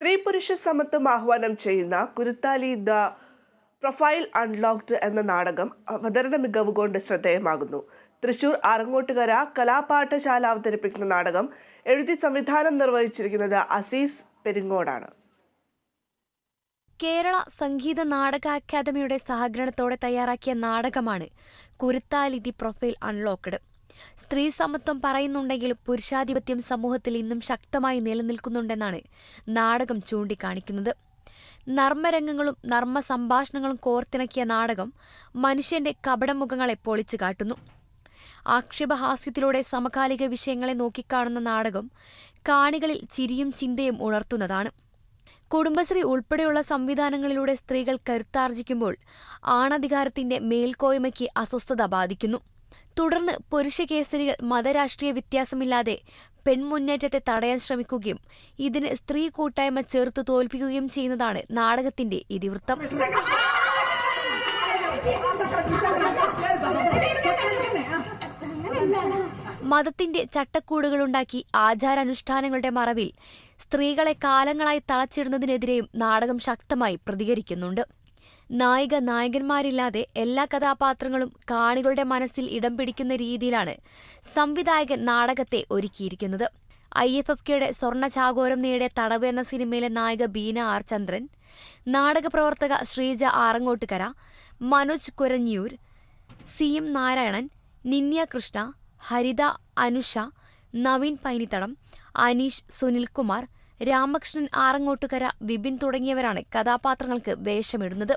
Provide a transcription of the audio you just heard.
സ്ത്രീ പുരുഷ സമത്വം ആഹ്വാനം ചെയ്യുന്ന കുരുത്താലി ദ പ്രൊഫൈൽ അൺലോക്ഡ് എന്ന നാടകം അവതരണ മികവ് കൊണ്ട് ശ്രദ്ധേയമാകുന്നു. തൃശൂർ അറങ്ങോട്ടുകര കലാപാഠശാല അവതരിപ്പിക്കുന്ന നാടകം എഴുതി സംവിധാനം നിർവഹിച്ചിരിക്കുന്നത് അസീസ് പെരിങ്ങോടാണ്. കേരള സംഗീത നാടക അക്കാദമിയുടെ സഹകരണത്തോടെ തയ്യാറാക്കിയ നാടകമാണ് കുരുത്താലിതി പ്രൊഫൈൽ അൺലോക്ക്ഡ്. സ്ത്രീ സമത്വം പറയുന്നുണ്ടെങ്കിലും പുരുഷാധിപത്യം സമൂഹത്തിൽ ഇന്നും ശക്തമായി നിലനിൽക്കുന്നുണ്ടെന്നാണ് നാടകം ചൂണ്ടിക്കാണിക്കുന്നത്. നർമ്മരംഗങ്ങളും നർമ്മ സംഭാഷണങ്ങളും കോർത്തിണക്കിയ നാടകം മനുഷ്യന്റെ കപടമുഖങ്ങളെ പൊളിച്ചു കാട്ടുന്നു. ആക്ഷേപഹാസ്യത്തിലൂടെ സമകാലിക വിഷയങ്ങളെ നോക്കിക്കാണുന്ന നാടകം കാണികളിൽ ചിരിയും ചിന്തയും ഉണർത്തുന്നതാണ്. കുടുംബശ്രീ ഉൾപ്പെടെയുള്ള സംവിധാനങ്ങളിലൂടെ സ്ത്രീകൾ കരുത്താർജിക്കുമ്പോൾ ആണധികാരത്തിന്റെ മേൽക്കോയ്മയ്ക്ക് അസ്വസ്ഥത ബാധിക്കുന്നു. തുടർന്ന് പുരുഷകേസരികൾ മതരാഷ്ട്രീയ വ്യത്യാസമില്ലാതെ പെൺമുന്നേറ്റത്തെ തടയാൻ ശ്രമിക്കുകയും ഇതിന് സ്ത്രീ കൂട്ടായ്മ ചേർത്ത് തോൽപ്പിക്കുകയും ചെയ്യുന്നതാണ് നാടകത്തിന്റെ ഇതിവൃത്തം. മതത്തിന്റെ ചട്ടക്കൂടുകളുണ്ടാക്കി ആചാരാനുഷ്ഠാനങ്ങളുടെ മറവിൽ സ്ത്രീകളെ കാലങ്ങളായി തളച്ചിടുന്നതിനെതിരെയും നാടകം ശക്തമായി പ്രതികരിക്കുന്നുണ്ട്. നായിക നായകന്മാരില്ലാതെ എല്ലാ കഥാപാത്രങ്ങളും കാണികളുടെ മനസ്സിൽ ഇടം പിടിക്കുന്ന രീതിയിലാണ് സംവിധായകൻ നാടകത്തെ ഒരുക്കിയിരിക്കുന്നത്. ഐ എഫ് എഫ് കെയുടെ സ്വർണ ചാകോരം നേടിയ തടവ് എന്ന സിനിമയിലെ നായിക ബീന ആർ ചന്ദ്രൻ നാടകപ്രവർത്തക ശ്രീജ ആറങ്ങോട്ടുകര മനോജ് കുരഞ്ഞൂർ സി എം നാരായണൻ നിന്യ കൃഷ്ണ ഹരിത അനുഷ നവീൻ പൈനിത്തടം അനീഷ് സുനിൽകുമാർ രാമകൃഷ്ണൻ ആറങ്ങോട്ടുകര വിപിൻ തുടങ്ങിയവരാണ് കഥാപാത്രങ്ങൾക്ക് വേഷമിടുന്നത്.